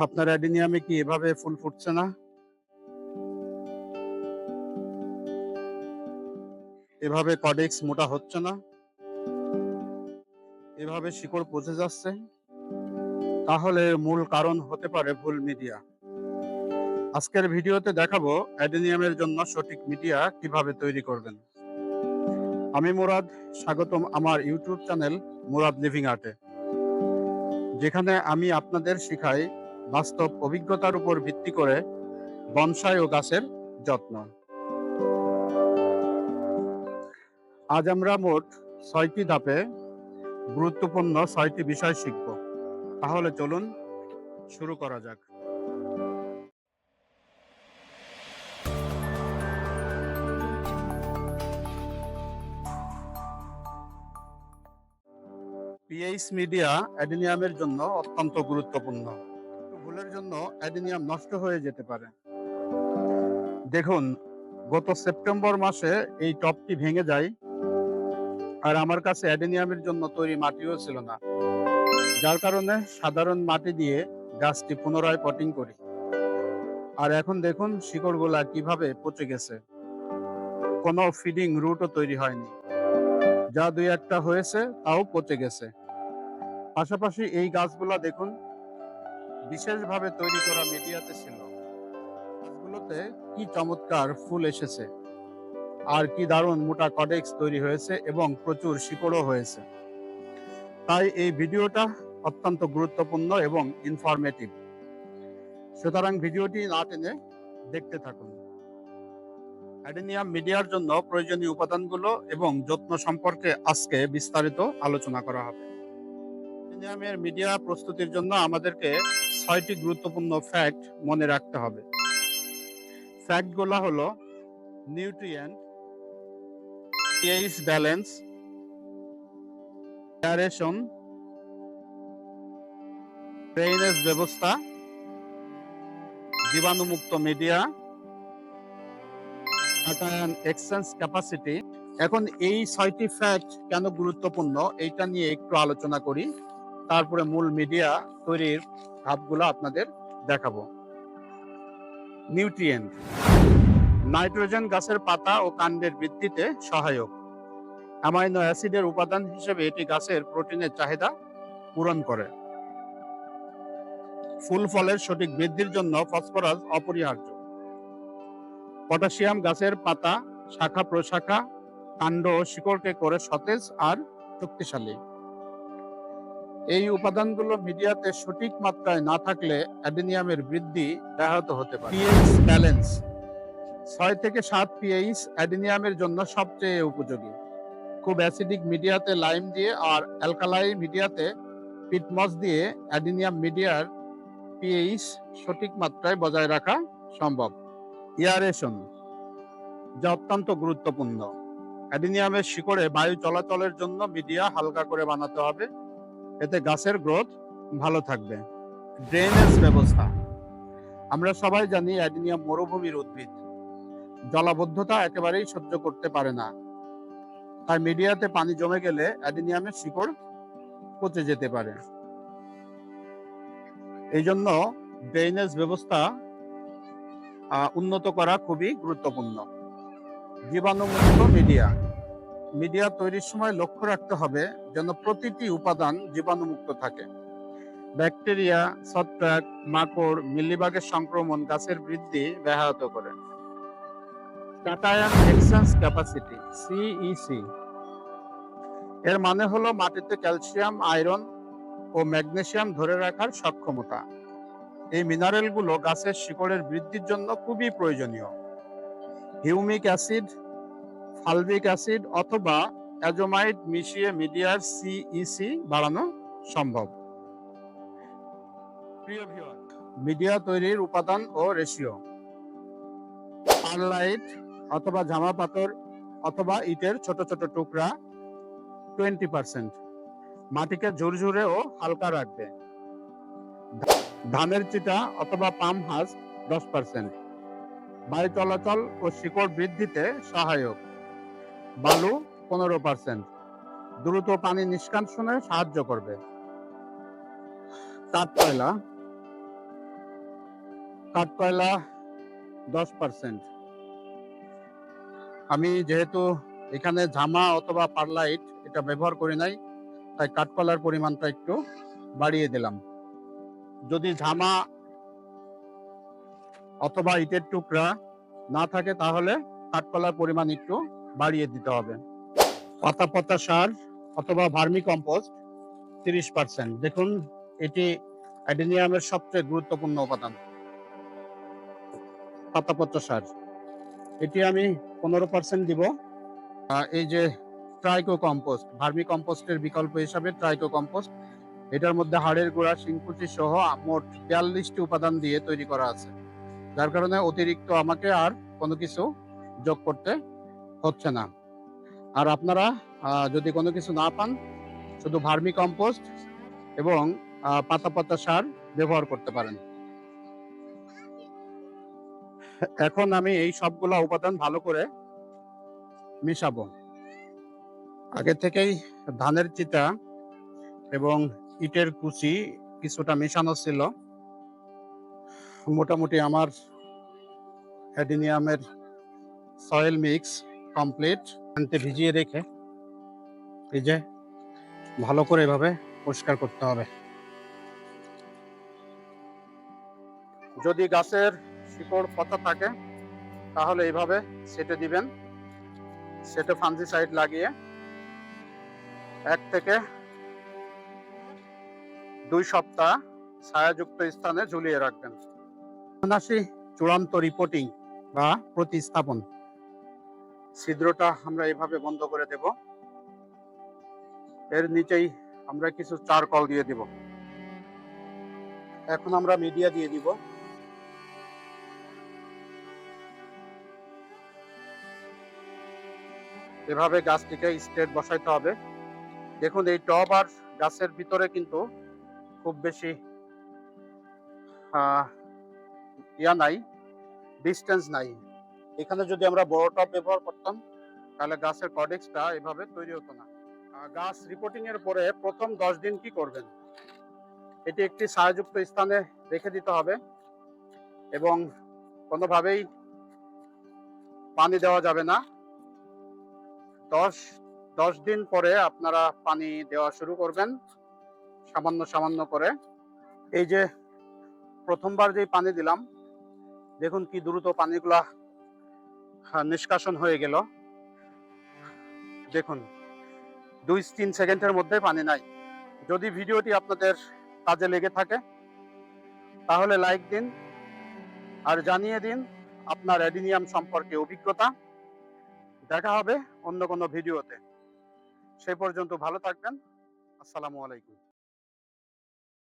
আপনার অ্যাডিনিয়ামে কি এভাবে ফুল ফুটছে না? এভাবে কডেক্স মোটা হচ্ছে না? এভাবে শিকড় পচে যাচ্ছে? তাহলে মূল কারণ হতে পারে ভুল মিডিয়া। আজকের ভিডিওতে দেখাবো অ্যাডেনিয়ামের জন্য সঠিক মিডিয়া কীভাবে তৈরি করবেন। আমি মুরাদ, স্বাগতম আমার ইউটিউব চ্যানেল মুরাদ লিভিং আর্টে। যেখানে আমি আপনাদের শিখাই বাস্তব অভিজ্ঞতার উপর ভিত্তি করে বনসাই ও গাছের যত্ন। আজ আমরা মোট ছয়টি ধাপে গুরুত্বপূর্ণ ছয়টি বিষয় শিখব। তাহলে চলুন শুরু করা যাক। পিএইচ মিডিয়া অ্যাডিনিয়ামের জন্য অত্যন্ত গুরুত্বপূর্ণ। ভুলের জন্য অ্যাডিনিয়াম নষ্ট হয়ে যেতে পারে। দেখুন, গত সেপ্টেম্বর মাসে এই টপটি ভেঙে যায় আর আমার কাছে অ্যাডেনিয়ামের জন্য তৈরি মাটিও ছিল না। যার কারণে সাধারণ মাটি দিয়ে গাছটি পুনরায় পটিং করি। আর এখন দেখুন শিকড়গুলা কীভাবে পচে গেছে। কোনো ফিডিং রুটও তৈরি হয়নি। যা দুই একটা হয়েছে, তাও পচে গেছে। পাশাপাশি এই গাছগুলা দেখুন বিশেষভাবে তৈরি করা মিডিয়াতে ছিল। গাছগুলোতে কি চমৎকার ফুল এসেছে, আর কি দারুণ মোটা কডেক্স তৈরি হয়েছে এবং প্রচুর শিকড়ও হয়েছে। তাই এই ভিডিওটা অত্যন্ত গুরুত্বপূর্ণ এবং ইনফরমেটিভ সুতরাং ভিডিওটি না টেনে দেখতে থাকুন। অ্যাডেনিয়াম মিডিয়ার জন্য প্রয়োজনীয় উপাদানগুলো এবং যত্ন সম্পর্কে আজকে বিস্তারিত আলোচনা করা হবে। অ্যাডেনিয়ামের মিডিয়া প্রস্তুতির জন্য আমাদেরকে ছয়টি গুরুত্বপূর্ণ ফ্যাক্ট মনে রাখতে হবে। ফ্যাক্টগুলো হলো nutrient pH balance aeration drainage ব্যবস্থা, জীবাণুমুক্ত মিডিয়া এক্সচেঞ্জ ক্যাপাসিটি এখন এই ছয়টি ফ্যাক্ট কেন গুরুত্বপূর্ণ? এইটা নিয়ে একটু আলোচনা করি। তারপরে মূল মিডিয়া তৈরির ধাপগুলো আপনাদের দেখাবো। নিউট্রিয়েন্ট। নাইট্রোজেন গাছের পাতা ও কাণ্ডের বৃদ্ধিতে সহায়ক। অ্যামাইনো অ্যাসিডের উপাদান হিসেবে এটি গাছের প্রোটিনের চাহিদা পূরণ করে। ফুল ফলের সঠিক বৃদ্ধির জন্য ফসফরাস অপরিহার্য। পটাশিয়াম গাছের পাতা শাখা প্রশাখা, কাণ্ড ও শিকড়কে করে সতেজ আর শক্তিশালী। এই উপাদানগুলো মিডিয়াতে সঠিক মাত্রায় না থাকলে অ্যাডেনিয়ামের বৃদ্ধি ব্যাহত হতে পারে। পিএইচ ব্যালেন্স ছয় থেকে সাত পিএইচ অ্যাডিনিয়ামের জন্য সবচেয়ে উপযোগী। খুব অ্যাসিডিক মিডিয়াতে লাইম দিয়ে আর অ্যালকালাই মিডিয়াতে পিটমস দিয়ে অ্যাডিনিয়াম মিডিয়ার পিএইচ সঠিক মাত্রায় বজায় রাখা সম্ভব। ইয়ারেশন যা অত্যন্ত গুরুত্বপূর্ণ। অ্যাডিনিয়ামের শিকড়ে বায়ু চলাচলের জন্য মিডিয়া হালকা করে বানাতে হবে। এতে গাছের গ্রোথ ভালো থাকবে। ড্রেনেজ ব্যবস্থা। আমরা সবাই জানি অ্যাডিনিয়াম মরুভূমির উদ্ভিদ। জলাবদ্ধতা একেবারেই সহ্য করতে পারে না। তাই মিডিয়াতে পানি জমে গেলে অ্যাডিনিয়ামের শিকড় পচে যেতে পারে। এই জন্য ড্রেনেজ ব্যবস্থা উন্নত করা খুবই গুরুত্বপূর্ণ। জীবাণুমুক্ত মিডিয়া। মিডিয়া তৈরির সময় লক্ষ্য রাখতে হবে যেন প্রতিটি উপাদান জীবাণুমুক্ত থাকে। ব্যাকটেরিয়া, ছত্রাক, মাকড় মিলিবাগের সংক্রমণ গাছের বৃদ্ধি ব্যাহত করে। কাটায়ন এক্সচেঞ্জ ক্যাপাসিটি সিইসি এর মানে হলো মাটিতে ক্যালসিয়াম, আয়রন ও ম্যাগনেসিয়াম ধরে রাখার সক্ষমতা। এই মিনারেলগুলো গাছের শিকড়ের বৃদ্ধির জন্য খুবই প্রয়োজনীয়। হিউমিক অ্যাসিড ফালবিক অ্যাসিড অথবা অ্যাজোমাইড মিশিয়ে মিডিয়ার সিইসি বাড়ানো সম্ভব। প্রিয় মিডিয়া তৈরির উপাদান ও রেশিও। পারলাইট অথবা জামা পাথর অথবা ইটের ছোট ছোট টুকরা টোয়েন্টি পার্সেন্ট। মাটিকে ঝুরঝুরে ও হালকা রাখবে। ধানের চিটা অথবা পাম হাঁস দশ পার্সেন্ট। বায়ু চলাচল ও শিকড় বৃদ্ধিতে সহায়ক। বালু পনেরো পার্সেন্ট দ্রুত পানি নিষ্কাশনে সাহায্য করবে। কাঠ কয়লা? কাঠকয়লা দশ পার্সেন্ট আমি যেহেতু এখানে ঝামা অথবা পারলাইট এটা ব্যবহার করি নাই, তাই কাঠকয়লার পরিমাণটা একটু বাড়িয়ে দিলাম। যদি ঝামা অথবা ইটের টুকরা না থাকে তাহলে কাঠকলার পরিমাণ একটু বাড়িয়ে দিতে হবে। পাতা পাতা সার অথবা ভার্মি কম্পোস্ট তিরিশ পার্সেন্ট দেখুন, এটি অ্যাডেনিয়ামের সবচেয়ে গুরুত্বপূর্ণ উপাদান। পাতা পত্র সার। এটি আমি পনেরো পার্সেন্ট দিব। এই যে ট্রাইকো কম্পোস্ট, ভার্মি কম্পোস্টের বিকল্প হিসাবে ট্রাইকো কম্পোস্ট, এটার মধ্যে হাড়ের গোড়া, শিংকুচি সহ মোট বিয়াল্লিশটি উপাদান দিয়ে তৈরি করা আছে। যার কারণে অতিরিক্ত আমাকে আর কোনো কিছু যোগ করতে হচ্ছে না। আর আপনারা যদি কোনো কিছু না পান, শুধু ভার্মি কম্পোস্ট এবং পাতা পাতা সার ব্যবহার করতে পারেন। এখন আমি এই সবগুলা উপাদান ভালো করে মিশাবো। আগে থেকেই ধানের চিতা এবং ইটের কুচি কিছুটা মেশানো ছিল। মোটামুটি আমার অ্যাডিনিয়ামের সয়েল মিক্স কমপ্লিট আনতে ভিজিয়ে রেখে এই ভালো করে এভাবে পরিষ্কার করতে হবে। যদি গাছের শিকড় পচা থাকে, তাহলে এইভাবে সেটে দিবেন। সেটে ফাঞ্জিসাইড লাগিয়ে এক থেকে দুই সপ্তাহ ছায়াযুক্ত স্থানে ঝুলিয়ে রাখবেন। চূড়ান্ত রিপোর্টিং বা প্রতিস্থাপন। ছিদ্রটা আমরা এভাবে বন্ধ করে দেব। এর নিচেই আমরা কিছু চারকল দিয়ে দিব। এখন আমরা মিডিয়া দিয়ে দিব। এভাবে গাছটিকে স্ট্রেট বসাইতে হবে। দেখুন, এই টব আর গাছের ভিতরে কিন্তু খুব বেশি ইয়া নাই ডিস্টেন্স নাই। এখানে যদি আমরা বড় টব ব্যবহার করতাম, তাহলে গাছের কডেক্সটা এভাবে তৈরি হতো না। গাছ রিপোর্টিং এর পরে প্রথম দশ দিন কি করবেন? এটি একটি ছায়াযুক্ত স্থানে রেখে দিতে হবে এবং কোনোভাবেই পানি দেওয়া যাবে না। দশ দশ দিন পরে আপনারা পানি দেওয়া শুরু করবেন, সামান্য সামান্য করে। এই যে প্রথমবার যে পানি দিলাম, দেখুন কি দ্রুত পানিগুলা নিষ্কাশন হয়ে গেল। দেখুন, দুই তিন সেকেন্ডের মধ্যে পানি নাই। যদি ভিডিওটি আপনাদের কাজে লেগে থাকে, তাহলে লাইক দিন আর জানিয়ে দিন আপনার অ্যাডিনিয়াম সম্পর্কে অভিজ্ঞতা। দেখা হবে অন্য কোনো ভিডিওতে। সে পর্যন্ত ভালো থাকবেন। আসসালামু আলাইকুম।